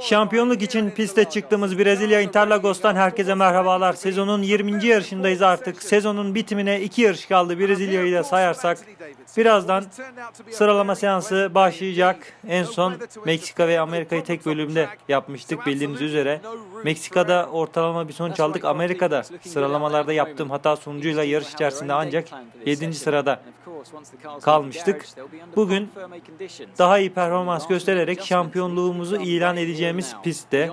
Şampiyonluk için piste çıktığımız Brezilya Interlagos'tan herkese merhabalar. Sezonun 20. yarışındayız artık. Sezonun bitimine 2 yarış kaldı Brezilya'yı da sayarsak. Birazdan sıralama seansı başlayacak. En son Meksika ve Amerika'yı tek bölümde yapmıştık bildiğiniz üzere. Meksika'da ortalama bir sonuç aldık. Amerika'da sıralamalarda yaptığım hata sonucuyla yarış içerisinde ancak 7. sırada kalmıştık. Bugün daha iyi performans göstererek şampiyonluğumuzu ilan edeceğimiz pistte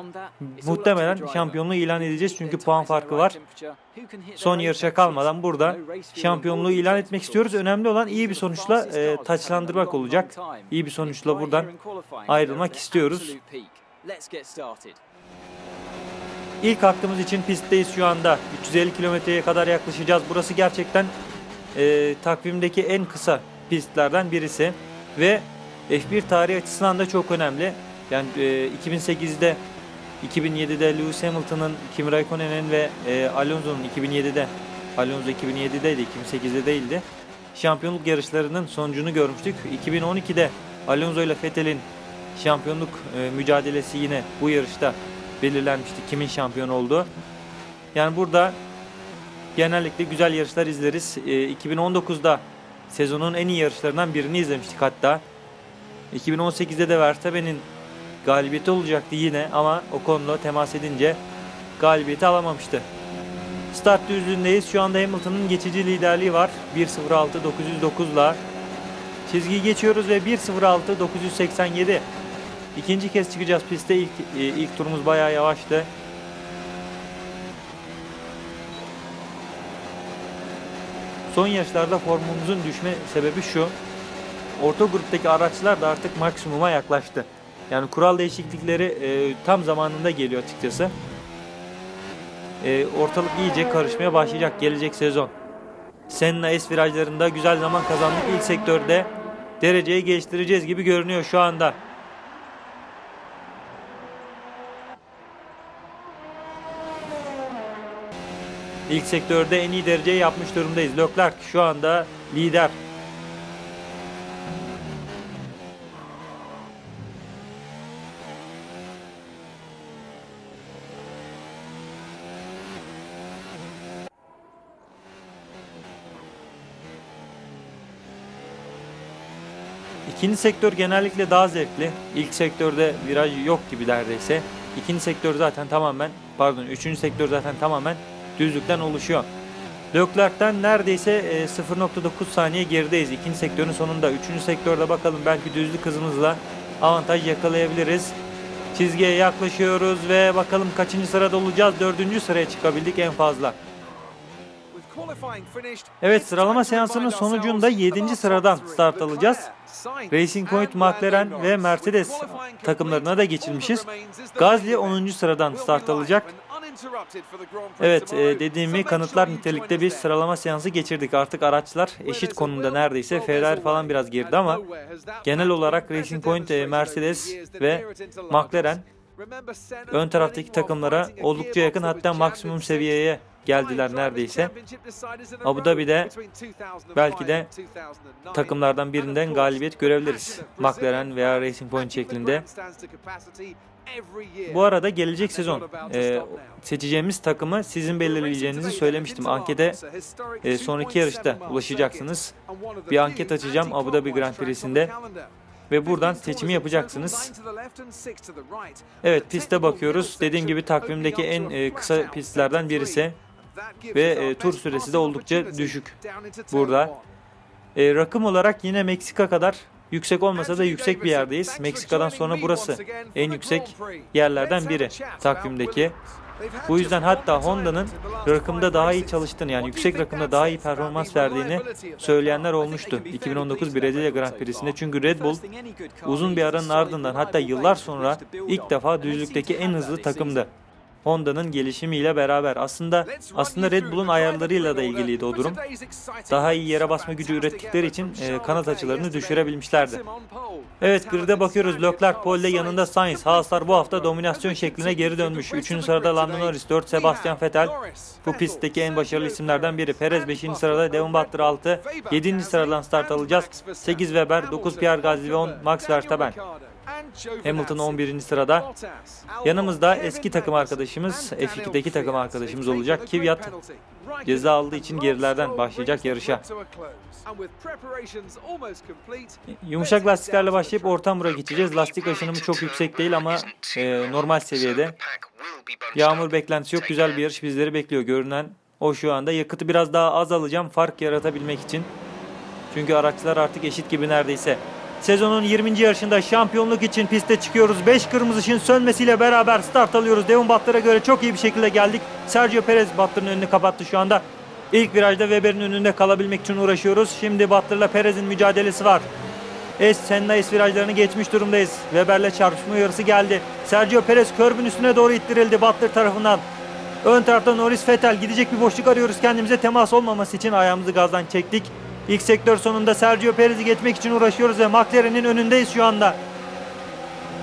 muhtemelen şampiyonluğu ilan edeceğiz çünkü puan farkı var. Son yarışa kalmadan burada şampiyonluğu ilan etmek istiyoruz. Önemli olan iyi bir sonuçla e, taçlandırmak olacak. İyi bir sonuçla buradan ayrılmak istiyoruz. İlk hakkımız için pistteyiz şu anda. 350 kilometreye kadar yaklaşacağız. Burası gerçekten e, takvimdeki en kısa pistlerden birisi. Ve F1 tarihi açısından da çok önemli. Yani e, 2008'de 2007'de Lewis Hamilton'ın, Kimi Raikkonen'in ve e, Alonso'nun 2007'de Alonso 2007'deydi, 2008'de değildi. Şampiyonluk yarışlarının sonucunu görmüştük. 2012'de Alonso ile Vettel'in şampiyonluk e, mücadelesi yine bu yarışta belirlenmişti. Kimin şampiyon olduğu. Yani burada genellikle güzel yarışlar izleriz. E, 2019'da sezonun en iyi yarışlarından birini izlemiştik hatta. 2018'de de Verstappen'in galibiyeti olacaktı yine ama o konuda temas edince galibiyeti alamamıştı. Start düzlüğündeyiz. Şu anda Hamilton'ın geçici liderliği var. 1.06 909'la. Çizgiyi geçiyoruz ve 1.06 987. İkinci kez çıkacağız piste. İlk, e, ilk turumuz bayağı yavaştı. Son yarışlarda formumuzun düşme sebebi şu. Orta gruptaki araçlar da artık maksimuma yaklaştı. Yani kural değişiklikleri e, tam zamanında geliyor açıkçası. E, ortalık iyice karışmaya başlayacak gelecek sezon. Senna S virajlarında güzel zaman kazandık ilk sektörde. Dereceyi geliştireceğiz gibi görünüyor şu anda. İlk sektörde en iyi dereceyi yapmış durumdayız. Leclerc şu anda lider. İkinci sektör genellikle daha zevkli. İlk sektörde viraj yok gibi neredeyse. İkinci sektör zaten tamamen, pardon üçüncü sektör zaten tamamen düzlükten oluşuyor. Leclerc'ten neredeyse e, 0.9 saniye gerideyiz. İkinci sektörün sonunda. Üçüncü sektörde bakalım belki düzlük hızımızla avantaj yakalayabiliriz. Çizgiye yaklaşıyoruz ve bakalım kaçıncı sırada olacağız. Dördüncü sıraya çıkabildik en fazla. Evet sıralama seansının sonucunda 7. sıradan start alacağız. Racing Point, McLaren ve Mercedes takımlarına da geçilmişiz. Gazli 10. sıradan start alacak. Evet e, dediğimi kanıtlar nitelikte bir sıralama seansı geçirdik. Artık araçlar eşit konumda neredeyse. Ferrari falan biraz geride ama genel olarak Racing Point, e, Mercedes ve McLaren ön taraftaki takımlara oldukça yakın hatta maksimum seviyeye geldiler neredeyse. Abu Dhabi'de belki de takımlardan birinden galibiyet görebiliriz. McLaren veya Racing Point şeklinde. Bu arada gelecek sezon e, seçeceğimiz takımı sizin belirleyeceğinizi söylemiştim. Ankete e, sonraki yarışta ulaşacaksınız. Bir anket açacağım Abu Dhabi Grand Prix'sinde ve buradan seçimi yapacaksınız. Evet piste bakıyoruz. Dediğim gibi takvimdeki en e, kısa pistlerden birisi ve e, tur süresi de oldukça düşük burada. E, rakım olarak yine Meksika kadar yüksek olmasa da yüksek bir yerdeyiz. Meksika'dan sonra burası en yüksek yerlerden biri takvimdeki. Bu yüzden hatta Honda'nın rakımda daha iyi çalıştığını yani yüksek rakımda daha iyi performans verdiğini söyleyenler olmuştu 2019 Brezilya Grand Prix'sinde. Çünkü Red Bull uzun bir aranın ardından hatta yıllar sonra ilk defa düzlükteki en hızlı takımdı. Honda'nın gelişimiyle beraber aslında aslında Red Bull'un ayarlarıyla da ilgiliydi o durum. Daha iyi yere basma gücü ürettikleri için e, kanat açılarını düşürebilmişlerdi. Evet grid'e bakıyoruz. Leclerc Paul'de yanında Sainz. Haaslar bu hafta dominasyon şekline geri dönmüş. 3. sırada Lando Norris, 4 Sebastian Vettel. Bu pistteki en başarılı isimlerden biri. Perez 5. sırada, Devon Butler 6. 7. sıradan start alacağız. 8 Weber, 9 Pierre Gasly ve 10 Max Verstappen. Hamilton 11. sırada. Yanımızda eski takım arkadaşımız, F2'deki takım arkadaşımız olacak. Kvyat ceza aldığı için gerilerden başlayacak yarışa. Yumuşak lastiklerle başlayıp orta hamura geçeceğiz. Lastik aşınımı çok yüksek değil ama e, normal seviyede. Yağmur beklentisi yok. Güzel bir yarış bizleri bekliyor. Görünen o şu anda. Yakıtı biraz daha az alacağım fark yaratabilmek için. Çünkü araçlar artık eşit gibi neredeyse. Sezonun 20. yarışında şampiyonluk için piste çıkıyoruz. 5 kırmızı ışığın sönmesiyle beraber start alıyoruz. Devon Butler'a göre çok iyi bir şekilde geldik. Sergio Perez Butler'ın önünü kapattı şu anda. İlk virajda Weber'in önünde kalabilmek için uğraşıyoruz. Şimdi Butler'la Perez'in mücadelesi var. S, Senna S virajlarını geçmiş durumdayız. Weber'le çarpışma uyarısı geldi. Sergio Perez körbün üstüne doğru ittirildi Butler tarafından. Ön tarafta Norris Vettel gidecek bir boşluk arıyoruz kendimize temas olmaması için ayağımızı gazdan çektik. İlk sektör sonunda Sergio Perez'i geçmek için uğraşıyoruz ve McLaren'in önündeyiz şu anda.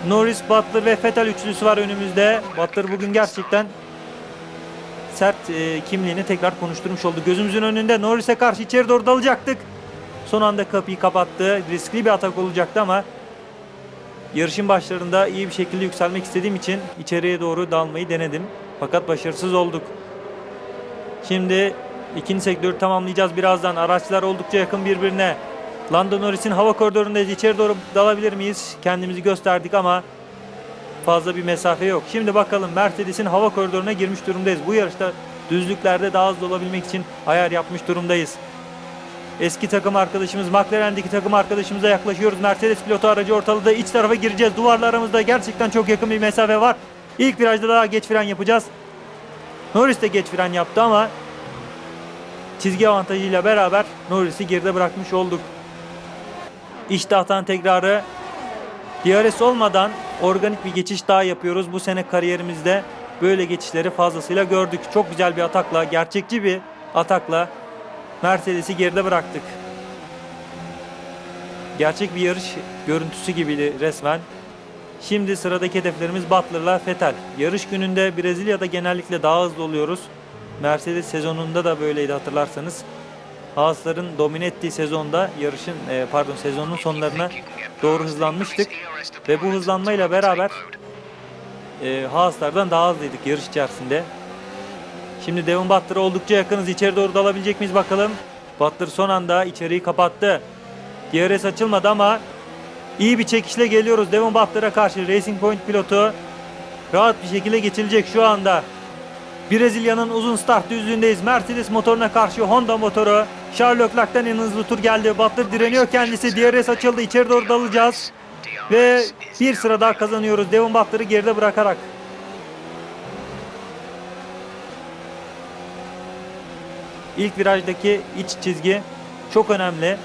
Norris, Butler ve Vettel üçlüsü var önümüzde. Butler bugün gerçekten sert e, kimliğini tekrar konuşturmuş oldu. Gözümüzün önünde Norris'e karşı içeri doğru dalacaktık. Son anda kapıyı kapattı. Riskli bir atak olacaktı ama yarışın başlarında iyi bir şekilde yükselmek istediğim için içeriye doğru dalmayı denedim. Fakat başarısız olduk. Şimdi ikinci sektörü tamamlayacağız birazdan. Araçlar oldukça yakın birbirine. Lando Norris'in hava koridorundayız. İçeri doğru dalabilir miyiz? Kendimizi gösterdik ama fazla bir mesafe yok. Şimdi bakalım Mercedes'in hava koridoruna girmiş durumdayız. Bu yarışta düzlüklerde daha hızlı olabilmek için ayar yapmış durumdayız. Eski takım arkadaşımız McLaren'deki takım arkadaşımıza yaklaşıyoruz. Mercedes pilotu aracı ortalığı iç tarafa gireceğiz. Duvarla aramızda gerçekten çok yakın bir mesafe var. İlk virajda daha geç fren yapacağız. Norris de geç fren yaptı ama çizgi avantajıyla beraber Norris'i geride bırakmış olduk. İşte hatan tekrarı. DRS olmadan organik bir geçiş daha yapıyoruz. Bu sene kariyerimizde böyle geçişleri fazlasıyla gördük. Çok güzel bir atakla, gerçekçi bir atakla Mercedes'i geride bıraktık. Gerçek bir yarış görüntüsü gibiydi resmen. Şimdi sıradaki hedeflerimiz Butler'la Vettel. Yarış gününde Brezilya'da genellikle daha hızlı oluyoruz. Mercedes sezonunda da böyleydi hatırlarsanız. Haas'ların domine ettiği sezonda yarışın e, pardon sezonun sonlarına doğru hızlanmıştık ve bu hızlanmayla beraber e, Haas'lardan daha hızlıydık yarış içerisinde. Şimdi Devon Butler'a oldukça yakınız. İçeri doğru dalabilecek miyiz bakalım. Butler son anda içeriği kapattı. DRS açılmadı ama iyi bir çekişle geliyoruz Devon Butler'a karşı. Racing Point pilotu rahat bir şekilde geçilecek şu anda. Brezilya'nın uzun start düzlüğündeyiz. Mercedes motoruna karşı Honda motoru. Charles Leclerc'ten en hızlı tur geldi. Butler direniyor kendisi. DRS açıldı. İçeri doğru dalacağız. Ve bir sıra daha kazanıyoruz. Devon Butler'ı geride bırakarak. İlk virajdaki iç çizgi çok önemli.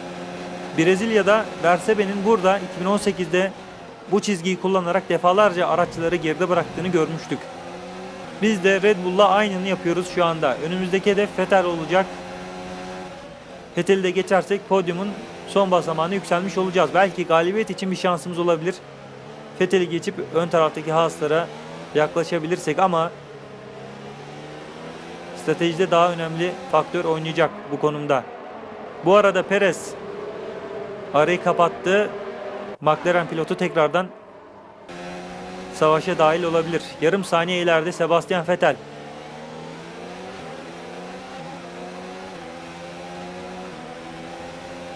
Brezilya'da Verstappen'in burada 2018'de bu çizgiyi kullanarak defalarca araçları geride bıraktığını görmüştük. Biz de Red Bull'la aynını yapıyoruz şu anda. Önümüzdeki hedef Vettel olacak. Vettel'i de geçersek podyumun son basamağına yükselmiş olacağız. Belki galibiyet için bir şansımız olabilir. Vettel'i geçip ön taraftaki Haas'lara yaklaşabilirsek ama stratejide daha önemli faktör oynayacak bu konumda. Bu arada Perez arayı kapattı. McLaren pilotu tekrardan savaşa dahil olabilir. Yarım saniye ileride Sebastian Vettel.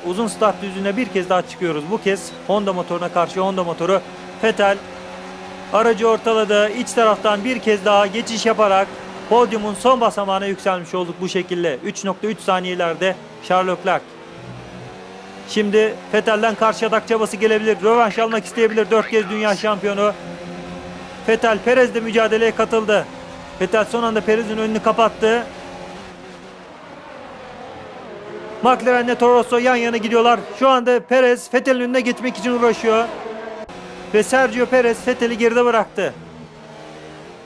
Uzun start düzlüğüne bir kez daha çıkıyoruz. Bu kez Honda motoruna karşı Honda motoru Vettel aracı ortaladı. İç taraftan bir kez daha geçiş yaparak podyumun son basamağına yükselmiş olduk bu şekilde. 3.3 saniyelerde Charles Leclerc. Şimdi Vettel'den karşı atak çabası gelebilir. Rövanş almak isteyebilir. 4 kez dünya şampiyonu. Vettel Perez de mücadeleye katıldı. Vettel son anda Perez'in önünü kapattı. McLaren ile Toro Rosso yan yana gidiyorlar. Şu anda Perez Vettel'in önüne geçmek için uğraşıyor. Ve Sergio Perez Vettel'i geride bıraktı.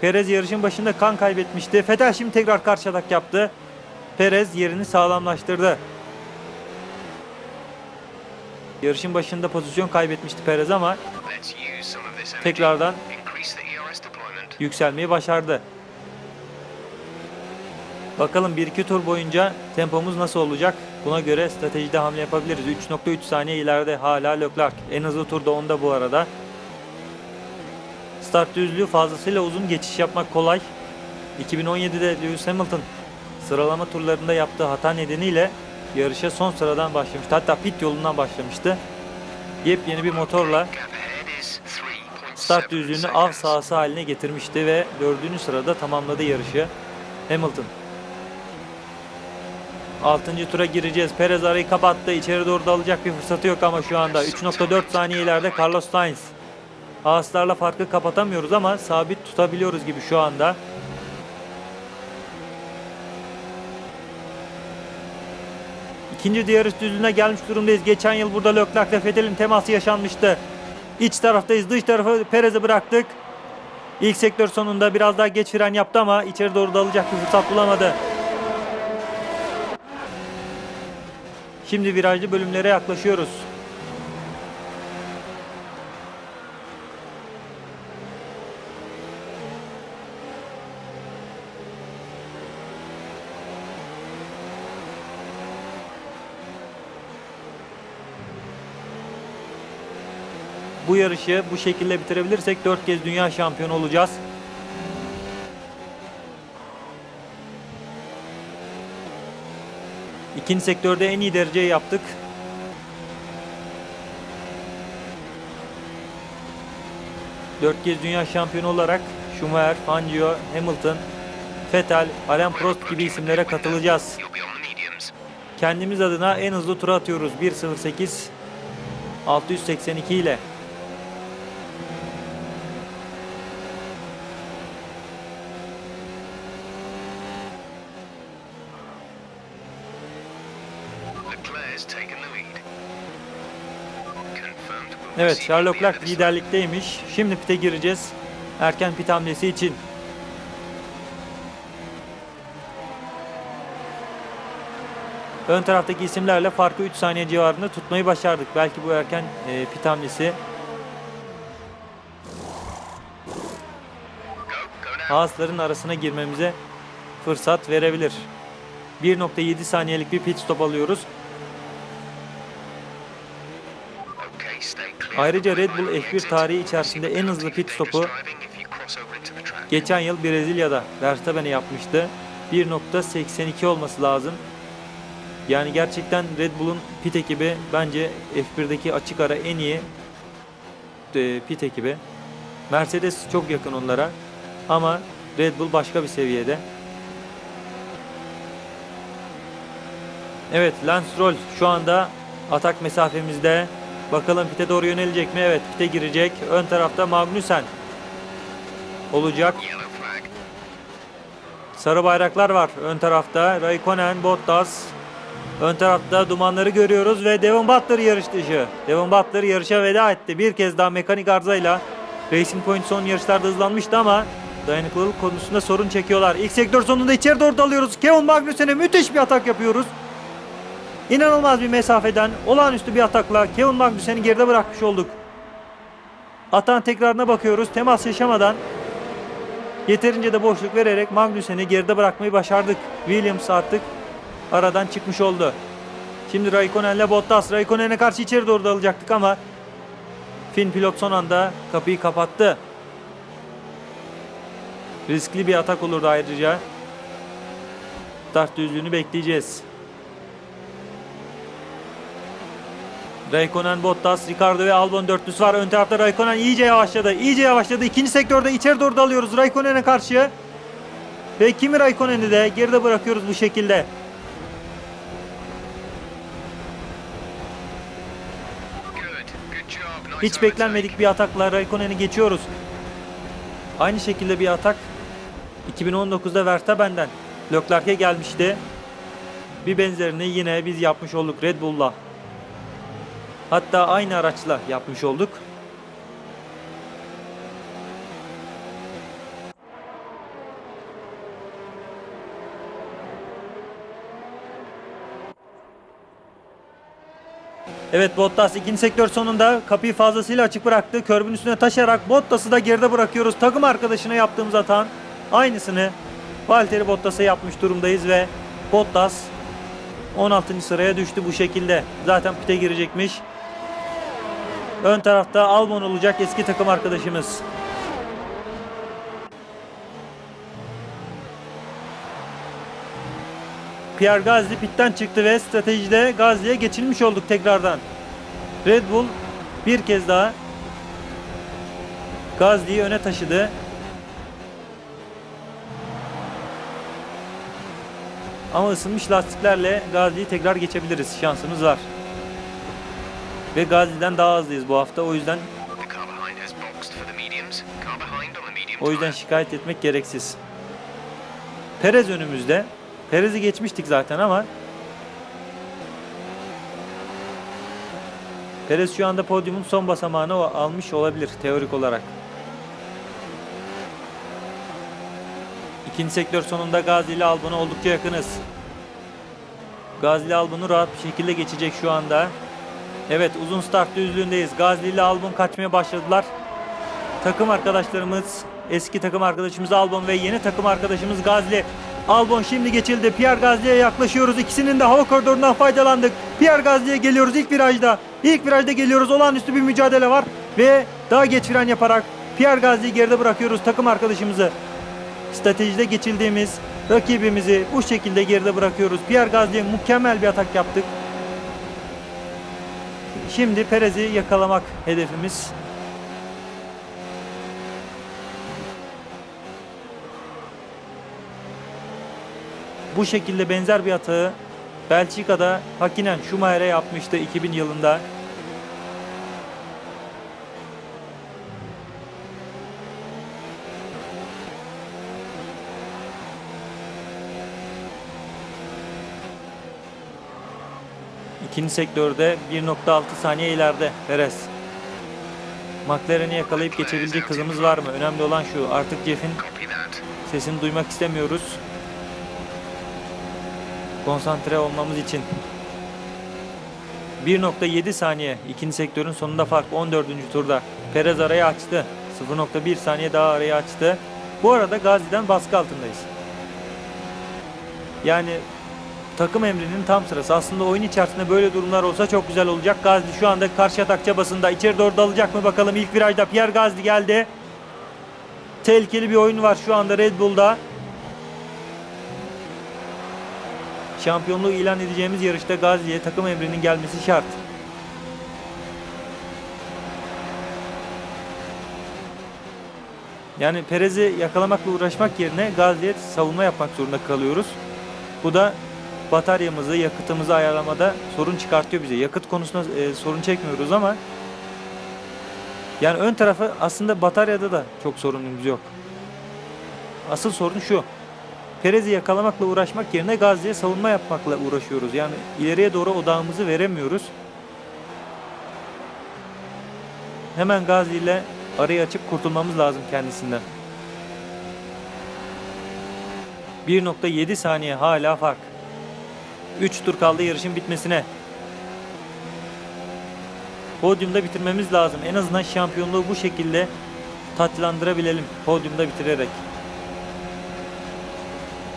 Perez yarışın başında kan kaybetmişti. Vettel şimdi tekrar karşı atak yaptı. Perez yerini sağlamlaştırdı. Yarışın başında pozisyon kaybetmişti Perez ama tekrardan yükselmeyi başardı. Bakalım 1-2 tur boyunca tempomuz nasıl olacak? Buna göre stratejide hamle yapabiliriz. 3.3 saniye ileride hala Leclerc. En hızlı turda onda bu arada. Start düzlüğü fazlasıyla uzun geçiş yapmak kolay. 2017'de Lewis Hamilton sıralama turlarında yaptığı hata nedeniyle yarışa son sıradan başlamıştı. Hatta pit yolundan başlamıştı. Yepyeni bir motorla start düzlüğünü av sahası haline getirmişti ve dördüncü sırada tamamladı yarışı Hamilton. 6. tura gireceğiz. Perez arayı kapattı. İçeri doğru dalacak bir fırsatı yok ama şu anda 3.4 saniye ileride Carlos Sainz. Haaslarla farkı kapatamıyoruz ama sabit tutabiliyoruz gibi şu anda. İkinci yarış düzlüğüne gelmiş durumdayız. Geçen yıl burada Leclerc ile Vettel'in teması yaşanmıştı. İç taraftayız. Dış tarafı Perez'e bıraktık. İlk sektör sonunda biraz daha geç fren yaptı ama içeri doğru dalacak bir fırsat bulamadı. Şimdi virajlı bölümlere yaklaşıyoruz. Bu yarışı bu şekilde bitirebilirsek 4 kez dünya şampiyonu olacağız. İkinci sektörde en iyi dereceyi yaptık. Dört kez dünya şampiyonu olarak Schumacher, Fangio, Hamilton, Vettel, Alain Prost gibi isimlere katılacağız. Kendimiz adına en hızlı tura atıyoruz. 1.08 682 ile. Evet, Sherlock Leclerc liderlikteymiş. Şimdi pite gireceğiz. Erken pit hamlesi için. Ön taraftaki isimlerle farkı 3 saniye civarında tutmayı başardık. Belki bu erken e, pit hamlesi Haasların arasına girmemize fırsat verebilir. 1.7 saniyelik bir pit stop alıyoruz. Ayrıca Red Bull F1 tarihi içerisinde en hızlı pit stopu geçen yıl Brezilya'da Verstappen'e yapmıştı. 1.82 olması lazım. Yani gerçekten Red Bull'un pit ekibi bence F1'deki açık ara en iyi e, pit ekibi. Mercedes çok yakın onlara ama Red Bull başka bir seviyede. Evet Lance Stroll şu anda atak mesafemizde. Bakalım pite doğru yönelecek mi? Evet pite girecek. Ön tarafta Magnussen olacak. Sarı bayraklar var ön tarafta. Raikkonen, Bottas. Ön tarafta dumanları görüyoruz ve Devon Butler yarış dışı. Devon Butler yarışa veda etti. Bir kez daha mekanik arızayla Racing Point son yarışlarda hızlanmıştı ama dayanıklılık konusunda sorun çekiyorlar. İlk sektör sonunda içeri doğru dalıyoruz. Kevin Magnussen'e müthiş bir atak yapıyoruz. İnanılmaz bir mesafeden olağanüstü bir atakla Kevin Magnussen'i geride bırakmış olduk. Atağın tekrarına bakıyoruz. Temas yaşamadan yeterince de boşluk vererek Magnussen'i geride bırakmayı başardık. Williams artık aradan çıkmış oldu. Şimdi Raikkonen'le Bottas. Raikkonen'e karşı içeri doğru dalacaktık ama Finn pilot son anda kapıyı kapattı. Riskli bir atak olurdu ayrıca. Start düzlüğünü bekleyeceğiz. Raikkonen, Bottas, Ricardo ve Albon dörtlüsü var. Ön tarafta Raikkonen iyice yavaşladı. İyice yavaşladı. İkinci sektörde içeri doğru dalıyoruz Raikkonen'e karşı. Ve Kimi Raikkonen'i de geride bırakıyoruz bu şekilde. Hiç beklenmedik bir atakla Raikkonen'i geçiyoruz. Aynı şekilde bir atak 2019'da Verstappen'den Leclerc'e gelmişti. Bir benzerini yine biz yapmış olduk Red Bull'la. Hatta aynı araçla yapmış olduk. Evet Bottas ikinci sektör sonunda kapıyı fazlasıyla açık bıraktı. Körbün üstüne taşarak Bottas'ı da geride bırakıyoruz. Takım arkadaşına yaptığımız hatan aynısını Valtteri Bottas'a yapmış durumdayız ve Bottas 16. sıraya düştü bu şekilde. Zaten pite girecekmiş. Ön tarafta Albon olacak eski takım arkadaşımız. Pierre Gasly pitten çıktı ve stratejide Gasly'e geçilmiş olduk tekrardan. Red Bull bir kez daha Gazli'yi öne taşıdı. Ama ısınmış lastiklerle Gazli'yi tekrar geçebiliriz. Şansımız var. Ve Gazi'den daha hızlıyız bu hafta. O yüzden o yüzden şikayet etmek gereksiz. Perez önümüzde. Perez'i geçmiştik zaten ama Perez şu anda podyumun son basamağını almış olabilir teorik olarak. İkinci sektör sonunda Gazi ile Albon'a oldukça yakınız. Gazi ile Albon'u rahat bir şekilde geçecek şu anda. Evet uzun start düzlüğündeyiz. Gazi ile Albon kaçmaya başladılar. Takım arkadaşlarımız, eski takım arkadaşımız Albon ve yeni takım arkadaşımız Gazli. Albon şimdi geçildi. Pierre Gazli'ye yaklaşıyoruz. İkisinin de hava koridorundan faydalandık. Pierre Gazli'ye geliyoruz ilk virajda. İlk virajda geliyoruz. Olağanüstü bir mücadele var. Ve daha geç fren yaparak Pierre Gazli'yi geride bırakıyoruz takım arkadaşımızı. Stratejide geçildiğimiz rakibimizi bu şekilde geride bırakıyoruz. Pierre Gazli'ye mükemmel bir atak yaptık. Şimdi Perez'i yakalamak hedefimiz. Bu şekilde benzer bir hatağı Belçika'da Hakkinen Schumacher'e yapmıştı 2000 yılında. İkinci sektörde 1.6 saniye ileride Perez. McLaren'i yakalayıp geçebilecek hızımız var mı? Önemli olan şu. Artık Jeff'in. Sesini duymak istemiyoruz. Konsantre olmamız için. 1.7 saniye. ikinci sektörün sonunda fark 14. turda. Perez arayı açtı. 0.1 saniye daha arayı açtı. Bu arada Gazi'den baskı altındayız. Yani takım emrinin tam sırası. Aslında oyun içerisinde böyle durumlar olsa çok güzel olacak. Gazi şu anda karşı atak çabasında. İçeri doğru dalacak mı bakalım. İlk virajda Pierre Gazi geldi. Tehlikeli bir oyun var şu anda Red Bull'da. Şampiyonluğu ilan edeceğimiz yarışta Gazi'ye takım emrinin gelmesi şart. Yani Perez'i yakalamakla uğraşmak yerine Gazi'ye savunma yapmak zorunda kalıyoruz. Bu da bataryamızı, yakıtımızı ayarlamada sorun çıkartıyor bize. Yakıt konusunda e, sorun çekmiyoruz ama yani ön tarafı aslında bataryada da çok sorunumuz yok. Asıl sorun şu. Perez'i yakalamakla uğraşmak yerine Gazi'ye savunma yapmakla uğraşıyoruz. Yani ileriye doğru odağımızı veremiyoruz. Hemen Gazi ile arayı açıp kurtulmamız lazım kendisinden. 1.7 saniye hala fark. 3 tur kaldı yarışın bitmesine. Podyumda bitirmemiz lazım. En azından şampiyonluğu bu şekilde tatlandırabilelim. Podyumda bitirerek.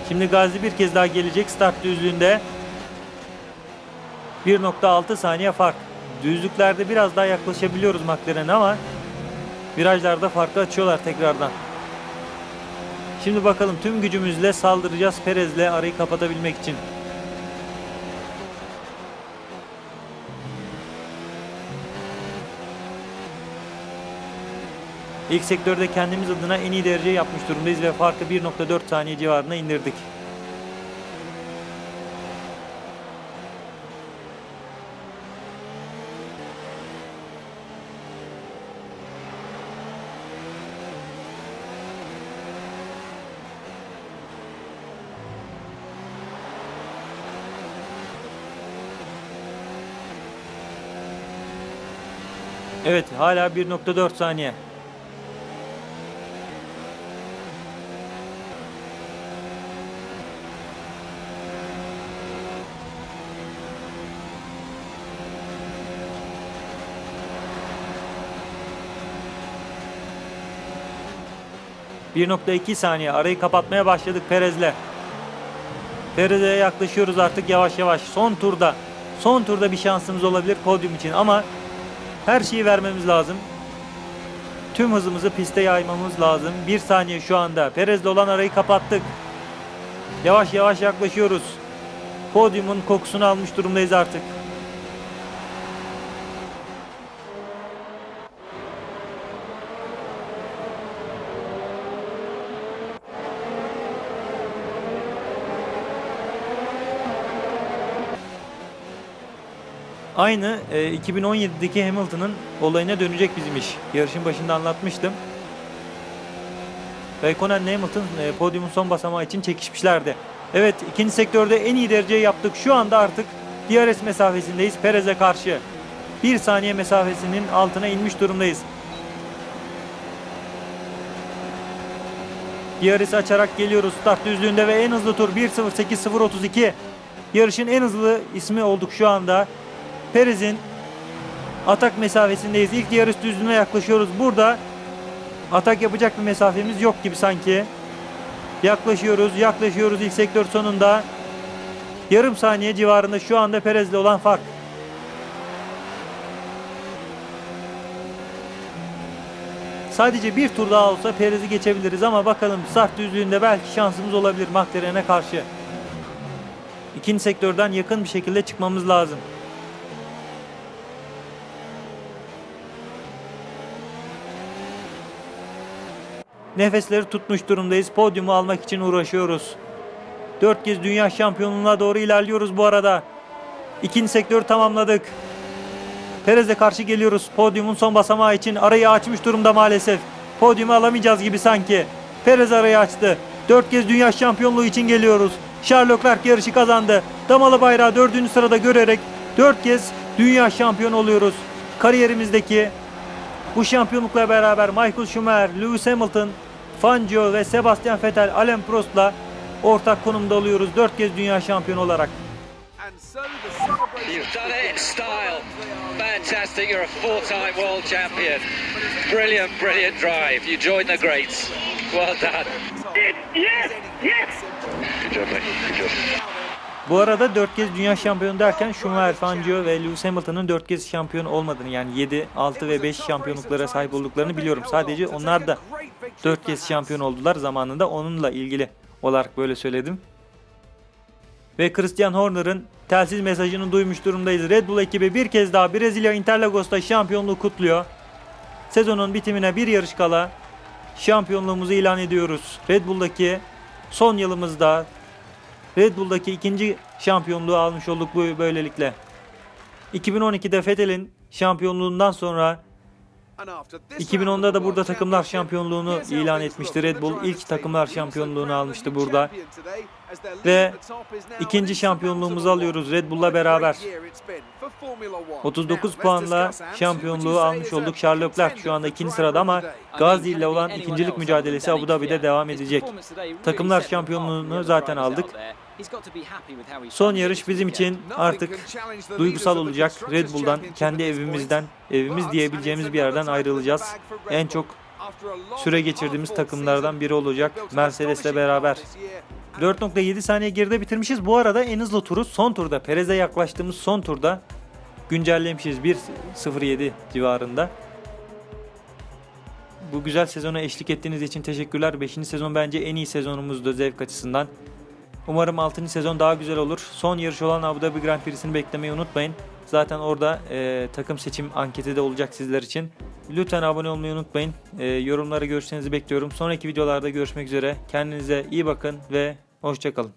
Şimdi Gazi bir kez daha gelecek start düzlüğünde. 1.6 saniye fark. Düzlüklerde biraz daha yaklaşabiliyoruz McLaren'e ama virajlarda farkı açıyorlar tekrardan. Şimdi bakalım tüm gücümüzle saldıracağız Perez'le arayı kapatabilmek için. İlk sektörde kendimiz adına en iyi derece yapmış durumdayız ve farkı 1.4 saniye civarına indirdik. Evet hala 1.4 saniye. ...1.2 saniye arayı kapatmaya başladık Perez'le. Perez'e yaklaşıyoruz artık yavaş yavaş. Son turda, son turda bir şansımız olabilir podyum için ama... ...her şeyi vermemiz lazım. Tüm hızımızı piste yaymamız lazım. Bir saniye şu anda. Perez'le olan arayı kapattık. Yavaş yavaş yaklaşıyoruz. Podyumun kokusunu almış durumdayız artık. Aynı e, 2017'deki Hamilton'ın olayına dönecek bizim iş. Yarışın başında anlatmıştım. Raikkonen Hamilton e, podyumun son basamağı için çekişmişlerdi. Evet ikinci sektörde en iyi dereceyi yaptık. Şu anda artık DRS mesafesindeyiz Perez'e karşı. Bir saniye mesafesinin altına inmiş durumdayız. DRS açarak geliyoruz start düzlüğünde ve en hızlı tur 1.08.032. Yarışın en hızlı ismi olduk şu anda. Perez'in atak mesafesindeyiz. İlk yarış düzlüğüne yaklaşıyoruz. Burada atak yapacak bir mesafemiz yok gibi sanki. Yaklaşıyoruz, yaklaşıyoruz ilk sektör sonunda. Yarım saniye civarında şu anda Perez'le olan fark. Sadece bir tur daha olsa Perez'i geçebiliriz ama bakalım start düzlüğünde belki şansımız olabilir McLaren'e karşı. İkinci sektörden yakın bir şekilde çıkmamız lazım. Nefesleri tutmuş durumdayız. Podyumu almak için uğraşıyoruz. Dört kez dünya şampiyonluğuna doğru ilerliyoruz bu arada. İkinci sektörü tamamladık. Perez'e karşı geliyoruz. Podyumun son basamağı için arayı açmış durumda maalesef. Podyumu alamayacağız gibi sanki. Perez arayı açtı. Dört kez dünya şampiyonluğu için geliyoruz. Charles Leclerc yarışı kazandı. Damalı bayrağı dördüncü sırada görerek dört kez dünya şampiyonu oluyoruz. Kariyerimizdeki bu şampiyonlukla beraber Michael Schumacher, Lewis Hamilton, Fangio ve Sebastian Vettel Alain Prost'la ortak konumda oluyoruz. Dört kez dünya şampiyonu olarak. You've done it in style. Fantastic. You're a four-time world champion. Brilliant, brilliant drive. You joined the greats. Well done. Yes, yes. Good job, mate. Good job. Bu arada dört kez dünya şampiyonu derken Schumacher, Fangio ve Lewis Hamilton'ın dört kez şampiyon olmadığını yani 7, 6 ve 5 şampiyonluklara sahip olduklarını biliyorum. Sadece onlar da dört kez şampiyon oldular zamanında onunla ilgili olarak böyle söyledim. Ve Christian Horner'ın telsiz mesajını duymuş durumdayız. Red Bull ekibi bir kez daha Brezilya Interlagos'ta şampiyonluğu kutluyor. Sezonun bitimine bir yarış kala şampiyonluğumuzu ilan ediyoruz. Red Bull'daki son yılımızda Red Bull'daki ikinci şampiyonluğu almış olduk bu böylelikle. 2012'de Vettel'in şampiyonluğundan sonra 2010'da da burada takımlar şampiyonluğunu ilan etmişti Red Bull. İlk takımlar şampiyonluğunu almıştı burada. Ve ikinci şampiyonluğumuzu alıyoruz Red Bull'la beraber. 39 puanla şampiyonluğu almış olduk. Charles Leclerc şu anda ikinci sırada ama Gazi ile olan ikincilik mücadelesi Abu Dhabi'de devam edecek. Takımlar şampiyonluğunu zaten aldık. Son yarış bizim için artık duygusal olacak. Red Bull'dan, kendi evimizden, evimiz diyebileceğimiz bir yerden ayrılacağız. En çok süre geçirdiğimiz takımlardan biri olacak Mercedes'le beraber. 4.7 saniye geride bitirmişiz. Bu arada en hızlı turu son turda. Perez'e yaklaştığımız son turda güncellemişiz. 1.07 civarında. Bu güzel sezona eşlik ettiğiniz için teşekkürler. 5. sezon bence en iyi sezonumuzdu zevk açısından. Umarım 6. sezon daha güzel olur. Son yarış olan Abu Dhabi Grand Prix'sini beklemeyi unutmayın. Zaten orada e, takım seçim anketi de olacak sizler için. Lütfen abone olmayı unutmayın. E, yorumlara görüşlerinizi bekliyorum. Sonraki videolarda görüşmek üzere. Kendinize iyi bakın ve hoşçakalın.